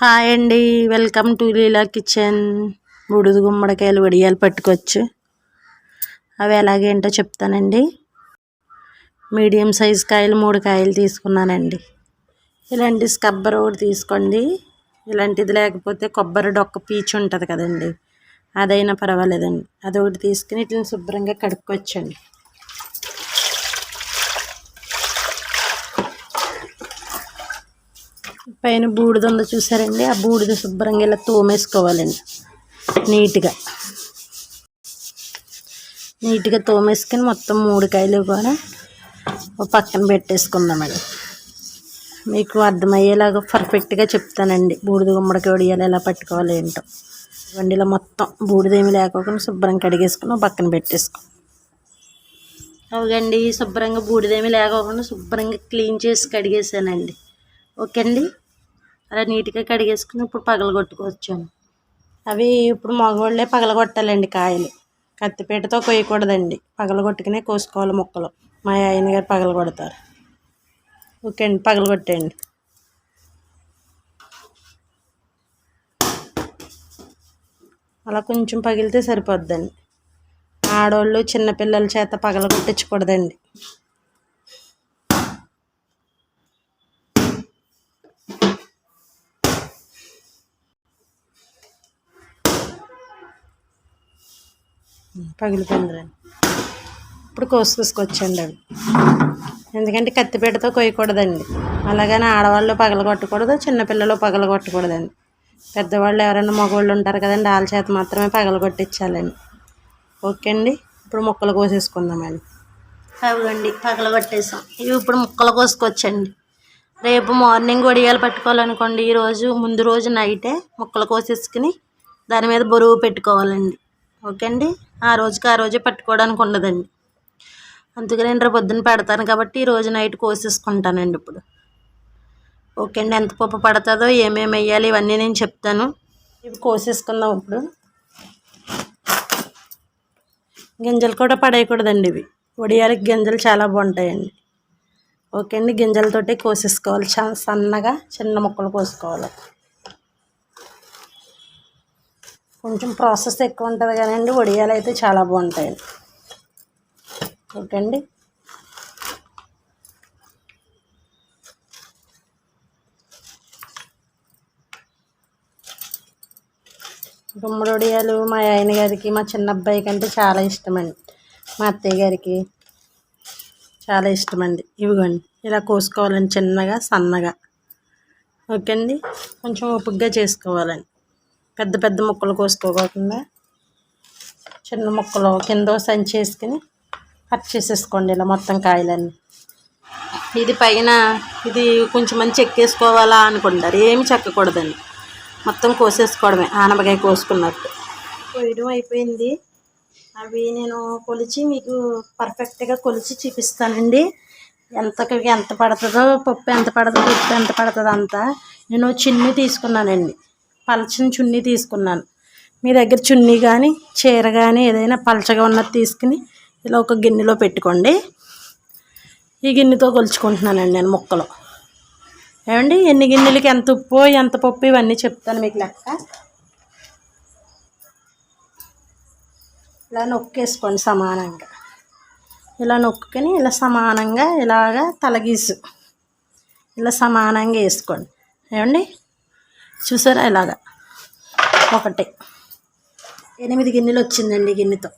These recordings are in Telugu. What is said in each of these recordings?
హాయ్ అండి. Welcome to Leela kitchen. బుడుదు గుమ్మడికాయలు వడియాలు పట్టుకోవచ్చు అవి ఎలాగేంటో చెప్తానండి. మీడియం సైజ్ కాయలు మూడు కాయలు తీసుకున్నానండి. ఇలాంటి స్కబ్బర్ ఒకటి తీసుకోండి. ఇలాంటిది లేకపోతే కొబ్బరి డొక్క పీచు ఉంటుంది కదండి. అదైనా పర్వాలేదండి. అదొకటి తీసుకుని ఇట్లా శుభ్రంగా కడుక్కోవచ్చండి. పైన బూడిద ఉందో చూసారండి. ఆ బూడిద శుభ్రంగా ఇలా తోమేసుకోవాలండి. నీట్గా. నీట్గా తోమేసుకొని మొత్తం మూడు కాయలు కూడా ఒక పక్కన పెట్టేసుకుందామండి మీకు అర్థమయ్యేలాగా పర్ఫెక్ట్గా చెప్తానండి. బూడిద గుమ్మడికి వడియాలి ఎలా పట్టుకోవాలి ఏంటో. వండిలో మొత్తం బూడిద ఏమి లేకోకుండా శుభ్రంగా కడిగేసుకుని పక్కన పెట్టేసుకో. అవుగండి శుభ్రంగా బూడిదేమీ లేకోకుండా శుభ్రంగా క్లీన్ చేసి కడిగేసానండి ఓకే అండి. అలా నీట్గా కడిగేసుకుని ఇప్పుడు పగలగొట్టుకొచ్చాను అవి ఇప్పుడు మగవాళ్ళే పగలగొట్టాలండి కాయలు. కత్తిపీటతో కొయ్యకూడదండి. పగలగొట్టుకునే కోసుకోవాలి ముక్కలు. మా ఆయన గారు పగలగొడతారు ఓకే అండి పగలగొట్టేయండి అలా కొంచెం పగిలితే సరిపోద్దండి. ఆడవాళ్ళు చిన్నపిల్లల చేత పగలగొట్టించకూడదండి పగిలిపోయింది ఇప్పుడు కోసుకొచ్చుకొచ్చండి అవి. ఎందుకంటే కత్తిపీటతో కొయ్యకూడదండి. అలాగని ఆడవాళ్ళు పగలగొట్టకూడదు చిన్నపిల్లలు పగలగొట్టకూడదండి. పెద్దవాళ్ళు ఎవరైనా మగవాళ్ళు ఉంటారు కదండి వాళ్ళ చేత మాత్రమే పగలగొట్టించాలండి. ఓకే అండి ఇప్పుడు ముక్కలు కోసేసుకుందామండి అవునండి పగలగొట్టేసాం. ఇవి ఇప్పుడు ముక్కలు కోసుకొచ్చండి. రేపు మార్నింగ్ వడియాలు పట్టుకోవాలనుకోండి ఈరోజు ముందు రోజు నైటే ముక్కలు కోసేసుకుని దాని మీద బరువు పెట్టుకోవాలండి. ఓకే అండి? ఆ రోజుకి ఆ రోజే పట్టుకోవడానికి ఉండదండి. అందుకని నేను రేపు పొద్దున్న పెడతాను కాబట్టి ఈ రోజు నైట్ కోసేసుకుంటానండి ఇప్పుడు. ఓకే అండి ఎంత పప్పు పడుతుందో ఏమేమి వేయాలి ఇవన్నీ నేను చెప్తాను. ఇవి కోసేసుకుందాం ఇప్పుడు. గింజలు కూడా పడేయకూడదండి ఇవి. వడియాలకి గింజలు చాలా బాగుంటాయండి. ఓకే అండి గింజలతోటే కోసేసుకోవాలి. చాలా సన్నగా చిన్న ముక్కలు కోసుకోవాలి. కొంచెం ప్రాసెస్ ఎక్కువ ఉంటుంది కానీ వడియాలు అయితే చాలా బాగుంటాయి ఓకే అండి గుమ్మడి వడియాలు మా ఆయన గారికి మా చిన్న అబ్బాయికి అంటే చాలా ఇష్టమండి. మా అత్తయ్య గారికి చాలా ఇష్టమండి. ఇవిగోండి ఇలా కోసుకోవాలండి చిన్నగా సన్నగా. ఓకే అండి కొంచెం ఓపికగా చేసుకోవాలండి. పెద్ద పెద్ద ముక్కలు కోసుకోకుండా చిన్న ముక్కలు కింద సంచి వేసుకుని కట్ చేసేసుకోండి ఇలా మొత్తం కాయలన్నీ. ఇది పైన ఇది కొంచెం మంచి ఎక్కేసుకోవాలా అనుకుంటారు. ఏమి చెక్కకూడదండి మొత్తం కోసేసుకోవడమే. ఆనపకాయ కోసుకున్నట్టు. కోయడం అయిపోయింది. అవి నేను కొలిచి మీకు పర్ఫెక్ట్గా కొలిచి చూపిస్తానండి. ఎంతకి ఎంత పడుతుందో పప్పు ఎంత పడుతుందో ఉప్పు ఎంత పడుతుందో అంతా నేను చిన్ని తీసుకున్నానండి. పలచని చున్నీ తీసుకున్నాను. మీ దగ్గర చున్నీ కానీ చీర కానీ ఏదైనా పలచగా ఉన్నది తీసుకుని ఇలా ఒక గిన్నెలో పెట్టుకోండి. ఈ గిన్నెతో కొలుచుకుంటున్నానండి నేను ముక్కలు. ఏమండి ఎన్ని గిన్నెలకి ఎంత ఉప్పు ఎంత పప్పు ఇవన్నీ చెప్తాను మీకు లెక్క. ఇలా నొక్కేసుకోండి సమానంగా. ఇలా నొక్కుని ఇలా సమానంగా ఇలాగా తలగీసు. ఇలా సమానంగా వేసుకోండి. ఏమండి చూసారా? ఇలాగా. ఒకటి. ఎనిమిది గిన్నెలు వచ్చిందండి గిన్నెతో.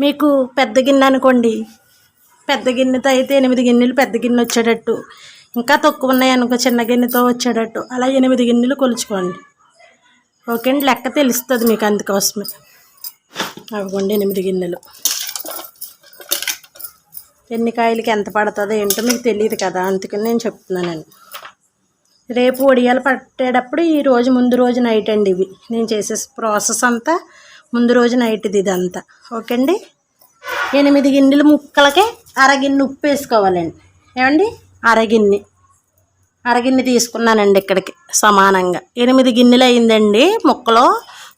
మీకు పెద్ద గిన్నె అనుకోండి. పెద్ద గిన్నెతో అయితే ఎనిమిది గిన్నెలు పెద్ద గిన్నె వచ్చేటట్టు. ఇంకా తక్కువ ఉన్నాయి అనుకో చిన్న గిన్నెతో వచ్చేటట్టు. అలా ఎనిమిది గిన్నెలు కొలుచుకోండి. ఓకే అండి లెక్క తెలుస్తుంది మీకు అందుకోసమే. అవ్వండి ఎనిమిది గిన్నెలు. ఎన్ని కాయలకి ఎంత పడుతుందో ఏంటో మీకు తెలియదు కదా అందుకని నేను చెప్తున్నానండి. రేపు ఒడియాలు పట్టేటప్పుడు ఈ రోజు ముందు రోజు నైట్ అండి ఇవి. నేను చేసే ప్రాసెస్ అంతా ముందు రోజు నైట్ ఇది ఇదంతా. ఓకే అండి ఎనిమిది గిన్నెలు ముక్కలకే అరగిన్నె ఉప్పు వేసుకోవాలండి. ఏమండి? అరగిన్నె. అరగిన్నె తీసుకున్నానండి ఇక్కడికి సమానంగా. ఎనిమిది గిన్నెలు అయిందండి ముక్కలు.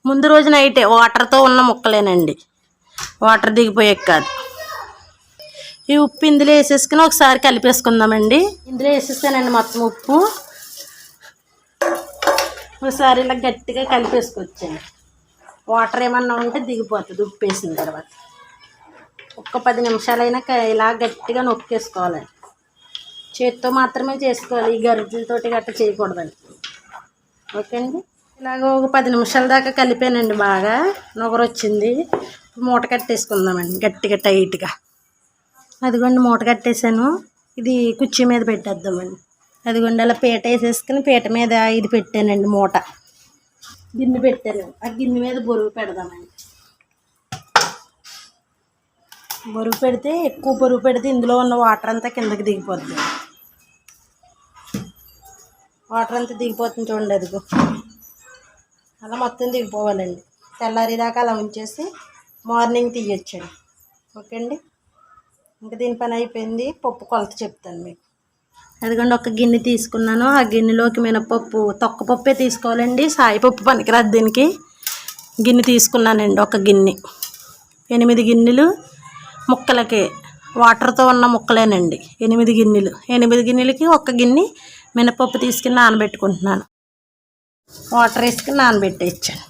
ముందు రోజు నైటే వాటర్తో ఉన్న ముక్కలేనండి. వాటర్ దిగిపోయే కాదు. ఈ ఉప్పు ఇందులో వేసేసుకుని ఒకసారి కలిపేసుకుందామండి. ఇందులో వేసేసానండి మొత్తం ఉప్పు. ఒకసారి ఇలా గట్టిగా కలిపేసుకొచ్చాను వాటర్ ఏమన్నా ఉంటే దిగిపోతుంది ఉప్పు వేసిన తర్వాత. ఒక్క పది నిమిషాలైనా ఇలా గట్టిగా నొక్కేసుకోవాలి చేత్తో మాత్రమే చేసుకోవాలి ఈ గరిజలతోటి గట్ట చేయకూడదండి. ఓకే అండి ఇలాగ ఒక పది నిమిషాల దాకా కలిపానండి బాగా నొగరు వచ్చింది మూట కట్టేసుకుందామండి గట్టిగా టైట్గా. అదిగోండి మూట కట్టేసాను ఇది కుర్చీ మీద పెట్టేద్దామండి. అది అలా పీట వేసేసుకుని పీట మీద ఇది పెట్టానండి మూట. గిన్నె పెట్టాను. ఆ గిన్నె మీద బరువు పెడదామండి. బరువు పెడితే ఎక్కువ బరువు పెడితే ఇందులో ఉన్న వాటర్ అంతా కిందకి దిగిపోతుంది వాటర్ అంతా దిగిపోతుంది చూడండి అదిగో. అలా మొత్తం దిగిపోవాలండి. తెల్లారిదాకా అలా ఉంచేసి మార్నింగ్ తీయొచ్చండి. ఓకే అండి ఇంకా దీని పని అయిపోయింది. పప్పు కొలత చెప్తాను మీకు. అదిగోండి ఒక గిన్నె తీసుకున్నాను. ఆ గిన్నెలోకి మినపప్పు తొక్కపప్పే తీసుకోవాలండి. సాయిపప్పు పనికిరాదు దీనికి. గిన్నె తీసుకున్నానండి ఒక గిన్నె. ఎనిమిది గిన్నెలు ముక్కలకి. వాటర్తో ఉన్న ముక్కలేనండి ఎనిమిది గిన్నెలు. ఎనిమిది గిన్నెలకి ఒక గిన్నె మినపప్పు తీసుకుని నానబెట్టుకుంటున్నాను. వాటర్ వేసుకుని నానబెట్టేయచ్చాను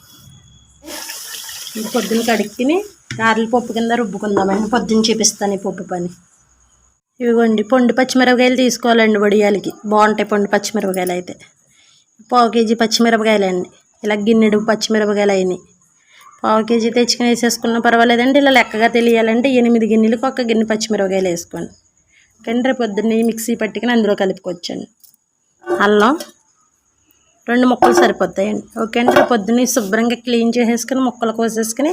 పొద్దున కడుక్కుని గారెల పప్పు కింద రుబ్బుకుందామండి. పొద్దున్న చూపిస్తాను ఈ పప్పు పని. ఇవిగోండి పొండు పచ్చిమిరపకాయలు తీసుకోవాలండి వడియాలకి. బాగుంటాయి పొండు పచ్చిమిరపకాయలు అయితే. పావు కేజీ పచ్చిమిరపకాయలు అండి ఇలా గిన్నెడు పచ్చిమిరపకాయలు అయినాయి పావు కేజీ తెచ్చుకుని వేసేసుకున్నా పర్వాలేదండి ఇలా లెక్కగా తెలియాలంటే ఎనిమిది గిన్నెలకు ఒక గిన్నె పచ్చిమిరపకాయలు వేసుకోండి. కానీ రేపు పొద్దున్నే మిక్సీ పట్టుకుని అందులో కలుపుకోవచ్చండి. అల్లం రెండు ముక్కలు సరిపోతాయండి. ఓకే అండి రేపు పొద్దున్నే శుభ్రంగా క్లీన్ చేసేసుకుని ముక్కలు కోసేసుకుని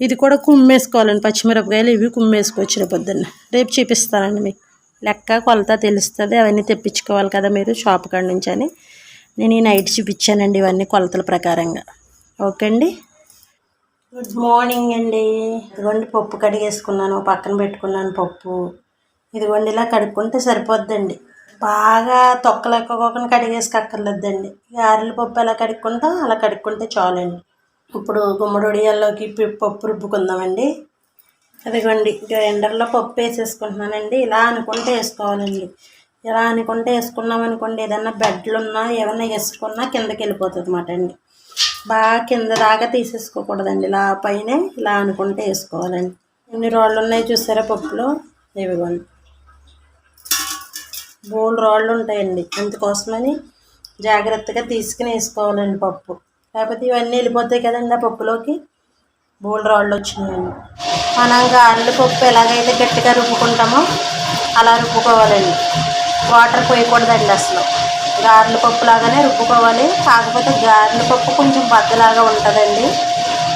ఇది కూడా కుమ్మేసుకోవాలండి పచ్చిమిరపకాయలు ఇవి కుమ్మేసుకోవచ్చు రేపు పొద్దున్న. రేపు చూపిస్తానండి మీకు. లెక్క కొలత తెలుస్తుంది అవన్నీ తెప్పించుకోవాలి కదా మీరు షాప్ కాడ నుంచి అని. నేను ఈ నైట్ చూపించానండి ఇవన్నీ కొలతల ప్రకారంగా. ఓకే అండి? గుడ్ మార్నింగ్ అండి. ఇదిగోండి పప్పు కడిగేసుకున్నాను. పక్కన పెట్టుకున్నాను పప్పు. ఇదిగోండి ఇలా కడుక్కుంటే సరిపోద్దండి. బాగా తొక్కలు తొక్కలెక్కకుండా కడిగేసుకోక్కర్లేదండి. గారెల పప్పు ఎలా కడుక్కుంటాం అలా కడుక్కుంటే చాలండి. ఇప్పుడు గుమ్మడొడియాల్లోకి పప్పు రుబ్బుకుందామండి. అదిగోండి గ్రైండర్లో పప్పు వేసేసుకుంటున్నానండి. ఇలా అనుకుంటే వేసుకోవాలండి. ఇలా అనుకుంటే వేసుకున్నాం అనుకోండి ఏదన్నా బెడ్లు ఉన్నా ఏమన్నా వేసుకున్నా కిందకి వెళ్ళిపోతుంది అన్నమాట అండి బాగా కింద దాకా తీసేసుకోకూడదండి. ఇలా పైన ఇలా అనుకుంటే వేసుకోవాలండి. ఎన్ని రాళ్ళు ఉన్నాయి చూసారా పప్పులో? ఇవిగోండి బోల్ రాళ్ళు ఉంటాయండి అందుకోసమని జాగ్రత్తగా తీసుకుని వేసుకోవాలండి పప్పు. లేకపోతే ఇవన్నీ వెళ్ళిపోతాయి కదండి ఆ పప్పులోకి. బోల్ రాళ్ళు వచ్చినాయండి మనం గారెల పప్పు ఎలాగైతే గట్టిగా రుబ్బుకుంటామో అలా రుబ్బుకోవాలండి. వాటర్ పోయకూడదండి అసలు. గారెల పప్పు లాగానే రుబ్బుకోవాలి. కాకపోతే గారెల పప్పు కొంచెం బద్దలాగా ఉంటుందండి.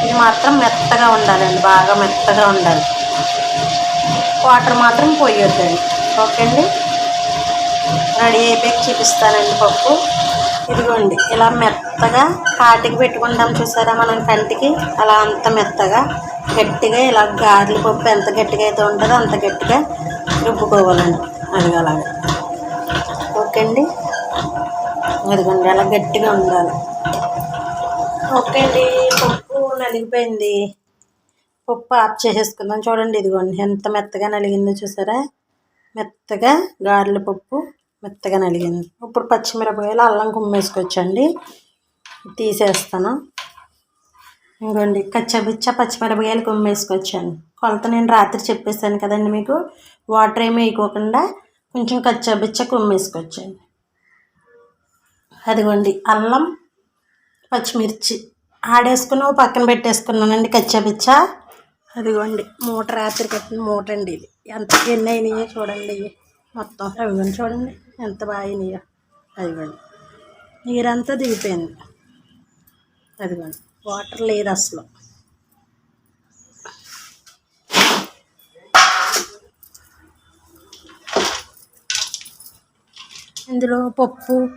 ఇది మాత్రం మెత్తగా ఉండాలండి. బాగా మెత్తగా ఉండాలి. వాటర్ మాత్రం పోయొద్దండి. ఓకే అండి. రెడీ అయిపోయి చూపిస్తానండి పప్పు. ఇదిగోండి ఇలా మెత్తగా కాటికి పెట్టుకుంటాం చూసారా మనం కంటికి? అలా అంత మెత్తగా గట్టిగా ఇలా గారెల పప్పు ఎంత గట్టిగా అయితే ఉంటుందో అంత గట్టిగా రుబ్బుకోవాలండి. అది ఓకే అండి. అదిగోండి అలా గట్టిగా ఉండాలి. ఓకే అండి పప్పు నలిగిపోయింది. పప్పు ఆఫ్ చేసేసుకుందాం. చూడండి ఇదిగోండి ఎంత మెత్తగా నలిగిందో చూసారా? మెత్తగా గారెల పప్పు మెత్తగా నలిగింది. ఇప్పుడు పచ్చిమిరపకాయలు అల్లం కుమ్మేసుకోవచ్చండి తీసేస్తాను. ఇంకోండి కచ్చబిచ్చ పచ్చిమిరపకాయలు కుమ్మేసుకోవచ్చండి కొలత నేను రాత్రి చెప్పేసాను కదండి మీకు. వాటర్ ఏమి వేయకోకుండా కొంచెం కచ్చబిచ్చ కుమ్మేసుకోవచ్చండి అదిగోండి అల్లం పచ్చిమిర్చి ఆడేసుకుని పక్కన పెట్టేసుకున్నానండి కచ్చాపిచ్చ అదిగోండి మూట రాత్రి కట్టిన మూట అండి ఇది. ఎంత ఎన్ని అయినాయో చూడండి మొత్తం అవి చూడండి. ఎంత బాగా అయినాయో. అదిగోండి. నీరంతా దిగిపోయింది. అదిగోండి. వాటర్ లేదు అసలు. ఇందులో పప్పు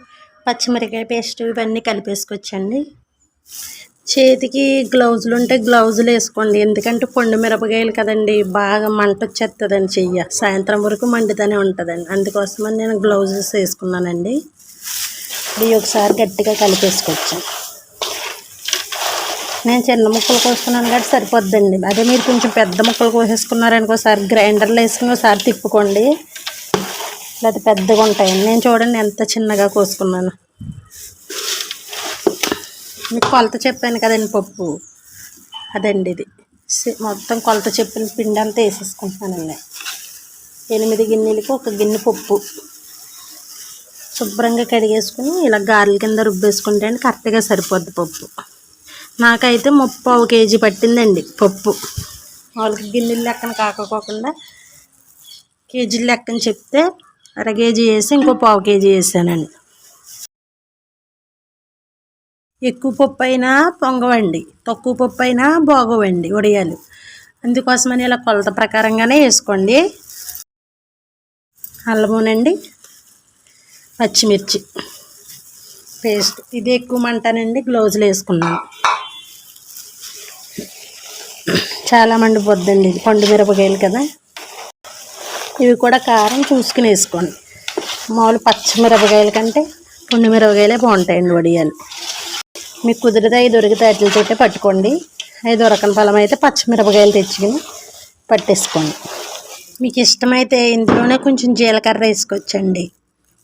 పచ్చిమిరకాయ పేస్ట్ ఇవన్నీ కలిపేసుకోవచ్చండి చేతికి గ్లౌజులు ఉంటే గ్లౌజులు వేసుకోండి. ఎందుకంటే పండు మిరపకాయలు కదండి బాగా మంట వచ్చేస్తుందండి చెయ్య. సాయంత్రం వరకు మండుతూనే ఉంటుందండి. అందుకోసమని నేను గ్లౌజెస్ వేసుకున్నానండి. ఇది ఒకసారి గట్టిగా కలిపేసుకోవచ్చు. నేను చిన్న ముక్కలు కోసుకున్నాను కాబట్టి సరిపోద్దండి. అదే మీరు కొంచెం పెద్ద ముక్కలు కోసేసుకున్నారనుకో ఒకసారి గ్రైండర్లో వేసుకుని ఒకసారి తిప్పుకోండి. లేదా పెద్దగా ఉంటాయండి. నేను చూడండి ఎంత చిన్నగా కోసుకున్నాను. మీకు కొలత చెప్పాను కదండి పప్పు. అదండి ఇది. మొత్తం కొలత చెప్పిన పిండి అంతా వేసేసుకుంటున్నానండి. ఎనిమిది గిన్నెలకి ఒక గిన్నె పప్పు. శుభ్రంగా కడిగేసుకుని ఇలా గారెల కింద రుబ్బేసుకుంటే అండి కరెక్ట్గా సరిపోద్ది పప్పు. నాకైతే ముప్పావు కేజీ పట్టిందండి పప్పు. వాళ్ళకి గిన్నెలు లెక్కన కాకపోకుండా కేజీల లెక్కన చెప్తే అర కేజీ వేసి ఇంకో పావు కేజీ వేసానండి. ఎక్కువ పప్పు అయినా పొంగవండి తక్కువ పప్పు అయినా బాగోవండి ఉడియాలు అందుకోసమని ఇలా కొలత ప్రకారంగానే వేసుకోండి. అల్లమూనండి పచ్చిమిర్చి పేస్ట్. ఇది ఎక్కువ మంటానండి గ్లౌజులు వేసుకున్నాను చాలా మంది పొద్దండి ఇది పండు మిరపకాయలు కదా. ఇవి కూడా కారం చూసుకుని వేసుకోండి. మామూలు పచ్చిమిరపకాయల కంటే పండు మిరపకాయలే బాగుంటాయండి వడియాలు. మీకు కుదిరితే అవి దొరికితే అట్లతోటే పట్టుకోండి. అవి దొరకని ఫలం అయితే పచ్చిమిరపకాయలు తెచ్చుకుని పట్టేసుకోండి. మీకు ఇష్టమైతే ఇందులోనే కొంచెం జీలకర్ర వేసుకోవచ్చండి.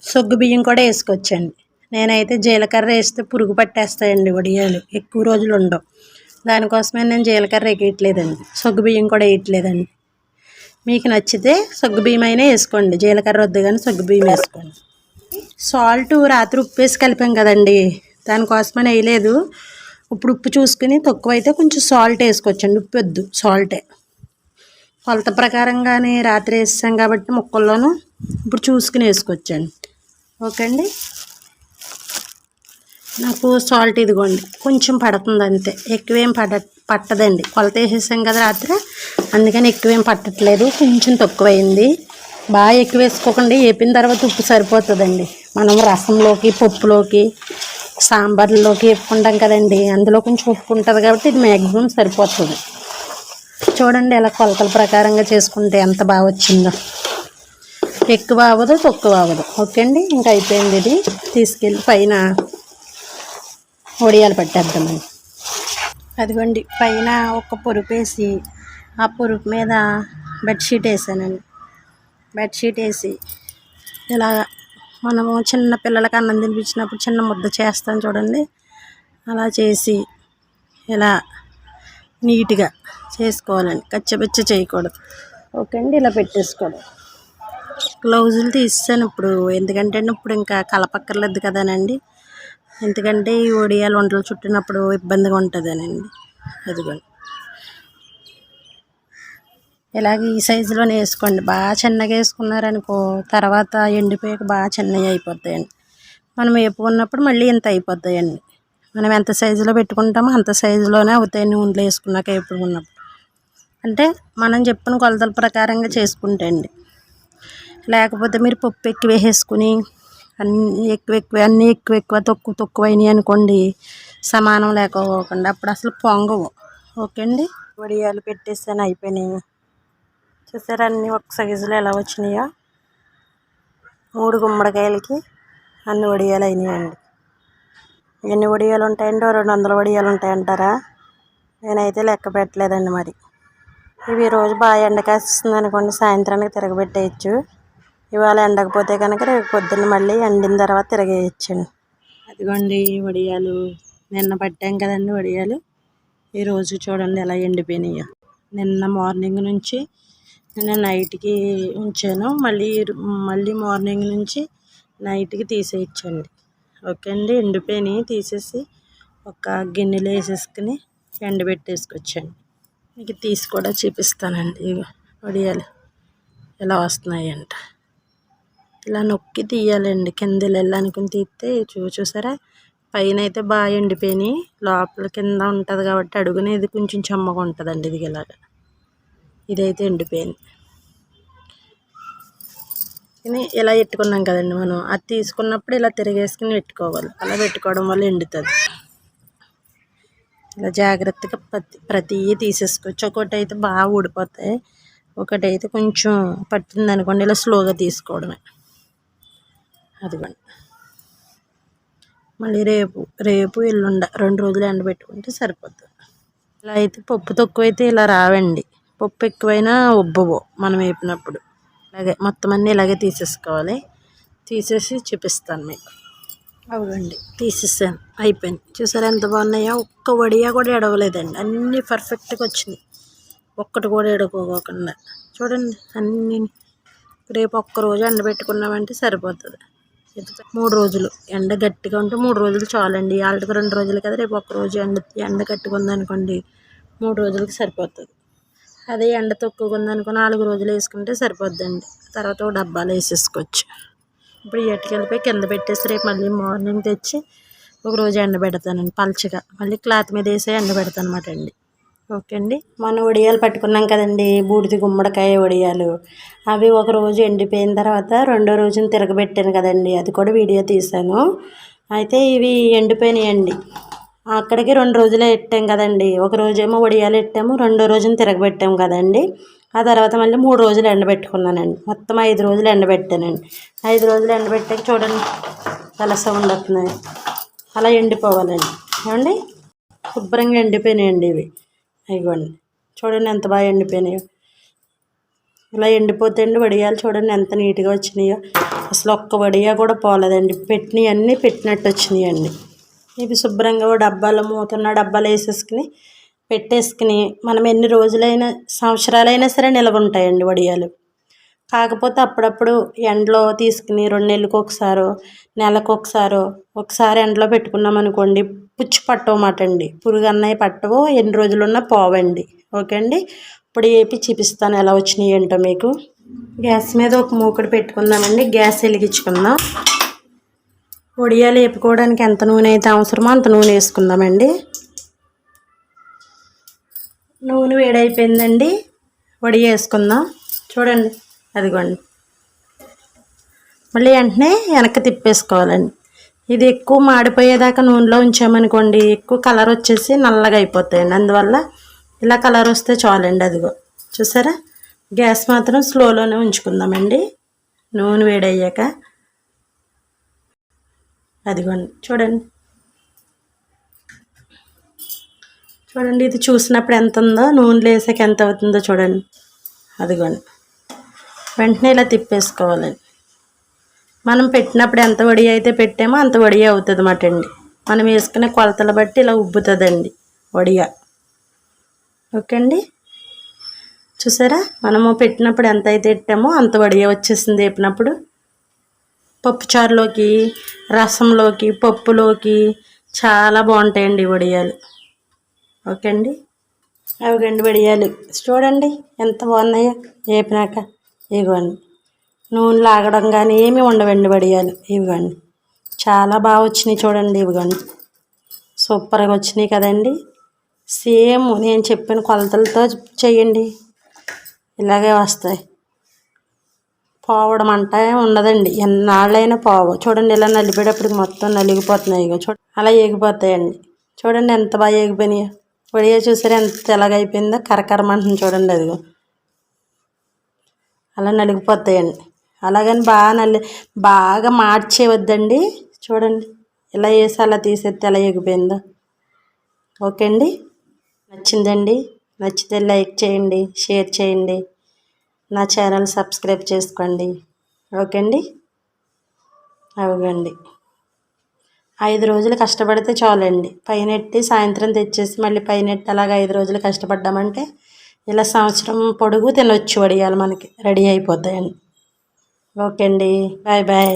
సొగ్గు బియ్యం కూడా వేసుకోవచ్చండి. నేనైతే జీలకర్ర వేస్తే పురుగు పట్టేస్తాయండి వడియాలు. ఎక్కువ రోజులు ఉండవు. దానికోసమే నేను జీలకర్ర వేయట్లేదండి. సొగ్గు బియ్యం కూడా వేయట్లేదండి. మీకు నచ్చితే సగ్గు బియ్యం అయినా వేసుకోండి. జీలకర్ర వద్దు కానీ సొగ్గు బియ్యం వేసుకోండి. సాల్ట్ రాత్రి ఉప్పు వేసి కలిపాం కదండి. దానికోసమని వేయలేదు. ఇప్పుడు ఉప్పు చూసుకుని తక్కువ అయితే కొంచెం సాల్ట్ వేసుకోవచ్చండి ఉప్పు వద్దు సాల్టే కొలత ప్రకారంగానే రాత్రి వేసాం కాబట్టి ముక్కల్లోనూ ఇప్పుడు చూసుకుని వేసుకోవచ్చండి. ఓకే అండి నాకు సాల్ట్ ఇదిగోండి కొంచెం పడుతుంది అంతే. ఎక్కువేం పడ పట్టదండి. కొలత వేసేసాం కదా రాత్రి అందుకని ఎక్కువేం పట్టట్లేదు కొంచెం తక్కువైంది. బాగా ఎక్కువ వేసుకోకండి వేపిన తర్వాత ఉప్పు సరిపోతుందండి. మనం రసంలోకి పప్పులోకి సాంబార్లోకి వేపుకుంటాం కదండి. అందులో కొంచెం ఉప్పు ఉంటుంది కాబట్టి ఇది మ్యాక్సిమం సరిపోతుంది. చూడండి ఎలా కొలతల ప్రకారంగా చేసుకుంటే ఎంత బాగా వచ్చిందో. ఎక్కువ అవ్వదు తక్కువ అవ్వదు. ఓకే అండి? ఇంకా అయిపోయింది ఇది. తీసుకెళ్ళి పైన ఒడియాలు పెట్టేద్దామండి. అదిగోండి పైన ఒక పొరుపు వేసి ఆ పొరుపు మీద బెడ్షీట్ వేసానండి. బెడ్షీట్ వేసి ఇలా మనము చిన్న పిల్లలకి అన్నం తినిపించినప్పుడు చిన్న ముద్ద చేస్తాం చూడండి. అలా చేసి ఇలా నీట్గా చేసుకోవాలండి. కచ్చబెచ్చ చేయకూడదు. ఓకే అండి ఇలా పెట్టేసుకోవడం గ్లౌజులు తీస్తాను ఇప్పుడు. ఎందుకంటే ఇప్పుడు ఇంకా కలపక్కర్లేదు కదానండి. ఎందుకంటే ఈ ఒడియాలు వంటలు చుట్టినప్పుడు ఇబ్బందిగా ఉంటుందనండి. అదిగోండి. ఇలాగ ఈ సైజులోనే వేసుకోండి. బాగా చిన్నగా వేసుకున్నారనుకో తర్వాత ఎండిపోయాక బాగా చిన్నవి అయిపోతాయండి. మనం వేపుకున్నప్పుడు మళ్ళీ ఇంత అయిపోతాయండి. మనం ఎంత సైజులో పెట్టుకుంటామో అంత సైజులోనే అవుతాయి నూనెలో వేసుకున్నాక వేపుకున్నప్పుడు అంటే మనం చెప్పిన కొలతల ప్రకారంగా చేసుకుంటే అండి. లేకపోతే మీరు పప్పు ఎక్కువ వేసేసుకుని అన్నీ ఎక్కువ ఎక్కువ అన్నీ ఎక్కువ ఎక్కువ తక్కువ తక్కువ అయినాయి అనుకోండి సమానం లేకపోకుండా అప్పుడు అసలు పొంగవు. ఓకే అండి? వడియాలు పెట్టేసాను అయిపోయినాయి. చూసారా అన్నీ ఒక సైజులో ఎలా వచ్చినాయో? మూడు గుమ్మడికాయలకి అన్ని వడియాలు అయినాయండి. ఎన్ని వడియాలు ఉంటాయండి ఓ రెండు వందల వడియాలు ఉంటాయంటారా? నేనైతే లెక్క పెట్టలేదండి మరి. ఇవి రోజు బాగా ఎండకాస్తుంది అనుకోండి సాయంత్రానికి తిరగబెట్టేయచ్చు. ఇవాళ ఎండకపోతే కనుక రేపు పొద్దున్న మళ్ళీ ఎండిన తర్వాత తిరగేయచ్చండి. అదిగోండి వడియాలు. నిన్న పట్టాం కదండి వడియాలు. ఈరోజు చూడండి ఎలా ఎండిపోయినాయో. నిన్న మార్నింగ్ నుంచి నేను నైట్కి ఉంచాను. మళ్ళీ మళ్ళీ మార్నింగ్ నుంచి నైట్కి తీసేయచ్చండి. ఓకే అండి? ఎండిపోయినాయి తీసేసి ఒక గిన్నెలో వేసేసుకుని ఎండబెట్టేసుకొచ్చండి మీకు తీసి కూడా చూపిస్తానండి. ఇవి వడియాలు ఎలా వస్తున్నాయి అంట ఇలా నొక్కి తీయాలండి. కింద వెళ్ళాలనుకుని తీస్తే చూ చూసారా? పైన అయితే బాగా ఎండిపోయినాయి లోపల కింద ఉంటుంది కాబట్టి అడుగునేది కొంచెం చెమ్మగా ఉంటుందండి. ఇది ఇలాగా. ఇదైతే ఎండిపోయింది. కానీ ఇలా పెట్టుకున్నాం కదండి మనం. అది తీసుకున్నప్పుడు ఇలా తిరిగేసుకుని పెట్టుకోవాలి. అలా పెట్టుకోవడం వల్ల ఎండుతుంది. ఇలా జాగ్రత్తగా ప్రతి ప్రతి తీసేసుకోవచ్చు. ఒకటి అయితే బాగా ఊడిపోతాయి. ఒకటి అయితే కొంచెం పట్టింది అనుకోండి ఇలా స్లోగా తీసుకోవడమే. అదిగోండి. మళ్ళీ రేపు రేపు ఎల్లుండ రెండు రోజులు ఎండబెట్టుకుంటే సరిపోతుంది. ఇలా అయితే పప్పు తక్కువ అయితే ఇలా రావండి. పప్పు ఎక్కువైనా ఉబ్బవు మనం వేపినప్పుడు. అలాగే మొత్తం అన్నీ ఇలాగే తీసేసుకోవాలి. తీసేసి చూపిస్తాను మీకు. అవునండి. తీసేసాను. అయిపోయింది. చూసారా ఎంత బాగున్నాయో? ఒక్క వడియా కూడా ఎడవలేదండి. అన్నీ పర్ఫెక్ట్గా వచ్చినాయి. ఒక్కటి కూడా ఎడకోకుండా చూడండి అన్నీ. రేపు ఒక్క రోజు ఎండబెట్టుకున్నామంటే సరిపోతుంది. మూడు రోజులు. ఎండ గట్టిగా ఉంటే మూడు రోజులు చాలండి. వాళ్ళకి రెండు రోజులు కదా రేపు ఒక్క రోజు ఎండ ఎండ గట్టిగా ఉందనుకోండి మూడు రోజులకి సరిపోతుంది. అదే ఎండ తక్కువగా ఉందనుకో నాలుగు రోజులు వేసుకుంటే సరిపోద్దండి. తర్వాత ఒక డబ్బాలో వేసేసుకోవచ్చు. ఇప్పుడు ఎట్టుకెళ్ళిపోయి కింద పెట్టేసి రేపు మళ్ళీ మార్నింగ్ తెచ్చి ఒక రోజు ఎండబెడతానండి పల్చగా. మళ్ళీ క్లాత్ మీద వేసి ఎండబెడతాను అనమాట అండి. ఓకే అండి. మనం వడియాలు పట్టుకున్నాం కదండి బూడిది గుమ్మడికాయ వడియాలు అవి ఒక రోజు ఎండిపోయిన తర్వాత రెండో రోజున తిరగబెట్టాను కదండి అది కూడా వీడియో తీశాను. అయితే ఇవి ఎండిపోయినాయండి. అక్కడికి రెండు రోజులే పెట్టాం కదండి. ఒక రోజేమో వడియాలు పెట్టాము రెండో రోజున తిరగబెట్టాము కదండి. ఆ తర్వాత మళ్ళీ మూడు రోజులు ఎండబెట్టుకున్నానండి. మొత్తం ఐదు రోజులు ఎండబెట్టానండి. ఐదు రోజులు ఎండబెట్టాక చూడండి ఎలా సౌండ్ వస్తున్నాయి. అలా ఎండిపోవాలండి. ఏమండి? శుభ్రంగా ఎండిపోయినాయండి ఇవి. ఇవ్వండి చూడండి ఎంత బాగా ఎండిపోయినాయో. ఇలా ఎండిపోతే అండి వడియాలు చూడండి ఎంత నీట్గా వచ్చినాయో. అసలు ఒక్క వడియా కూడా పోలేదండి. పెట్టినవి అన్నీ పెట్టినట్టు వచ్చినాయండి. ఇవి శుభ్రంగా డబ్బాలు డబ్బాలో మూతున్న డబ్బాలు వేసేసుకుని పెట్టేసుకుని మనం ఎన్ని రోజులైనా సంవత్సరాలైనా సరే నిల్వ ఉంటాయండి వడియాలు. కాకపోతే అప్పుడప్పుడు ఎండలో తీసుకుని రెండు నెలలకు ఒకసారో నెలకు ఒకసారో ఒకసారి ఎండలో పెట్టుకున్నాం అనుకోండి పుచ్చు పట్టవమాట అండి. పురుగు అన్నయ్య పట్టవు ఎన్ని రోజులున్నా పోవండి. ఓకే అండి? ఇప్పుడు ఏపి చూపిస్తాను ఎలా వచ్చినాయి ఏంటో మీకు. గ్యాస్ మీద ఒక మూకుడు పెట్టుకుందామండి. గ్యాస్ వెలిగించుకుందాం. వడియాలు వేపుకోవడానికి ఎంత నూనె అయితే అవసరమో అంత నూనె వేసుకుందామండి. నూనె వేడైపోయిందండి. వడి వేసుకుందాం. చూడండి అదిగోండి. మళ్ళీ వెంటనే వెనక్కి తిప్పేసుకోవాలండి. ఇది ఎక్కువ మాడిపోయేదాకా నూనెలో ఉంచామనుకోండి ఎక్కువ కలర్ వచ్చేసి నల్లగా అయిపోతాయండి. అందువల్ల ఇలా కలర్ వస్తే చాలండి అదిగో. చూసారా? గ్యాస్ మాత్రం స్లోలోనే ఉంచుకుందామండి. నూనె వేడయ్యాక. అదిగోండి చూడండి. చూడండి ఇది చూసినప్పుడు ఎంత ఉందో నూనెలో వేసాక ఎంత అవుతుందో చూడండి. అదిగోండి. వెంటనే ఇలా తిప్పేసుకోవాలండి మనం పెట్టినప్పుడు ఎంత వడి అయితే పెట్టామో అంత వడియా అవుతుంది అన్నమాట అండి. మనం వేసుకునే కొలతలు బట్టి ఇలా ఉబ్బుతుందండి వడియా. ఓకే అండి? చూసారా? మనము పెట్టినప్పుడు ఎంత అయితే పెట్టామో అంత వడియా వచ్చేసింది వేపినప్పుడు. పప్పుచారులోకి రసంలోకి పప్పులోకి చాలా బాగుంటాయండి వడియాలు. ఓకే అండి? అవిగండి వడియాలు. చూడండి ఎంత బాగున్నాయో వేపినాక. ఇవ్వండి నూనె లాగడం కానీ ఏమీ ఉండవండి వడియాలు. ఇవ్వండి చాలా బాగా వచ్చినాయి చూడండి ఇవ్వండి సూపర్గా వచ్చినాయి కదండి. సేమ్ నేను చెప్పిన కొలతలతో చేయండి ఇలాగే వస్తాయి. పోవడం అంటే ఉండదండి. ఎన్నాళ్ళైనా పోవు. చూడండి ఇలా నలిపేటప్పటికి మొత్తం నలిగిపోతున్నాయి చూడ అలా ఎగిపోతాయండి చూడండి ఎంత బాగా ఎగిపోయినాయో వడియా చూసారా ఎంత తెల్లగైపోయిందో కరకరమంటుంది చూడండి అదిగో. అలా నలిగిపోతాయండి. అలాగని బాగా నల్లి బాగా మార్చేవద్దండి చూడండి ఇలా వేసి అలా తీసేస్తే ఎలా ఎగిపోయిందో ఓకే అండి. నచ్చిందండి. నచ్చితే లైక్ చేయండి షేర్ చేయండి. నా ఛానల్ సబ్స్క్రైబ్ చేసుకోండి. ఓకే అండి అవగండి ఐదు రోజులు కష్టపడితే చాలండి. పైనెట్టి సాయంత్రం తెచ్చేసి మళ్ళీ పైనెట్టి అలాగ ఐదు రోజులు కష్టపడ్డామంటే ఇలా సంవత్సరం పొడుగు తినొచ్చు వడియాలు మనకి. రెడీ అయిపోతాయండి. ఓకే అండి బాయ్ బాయ్.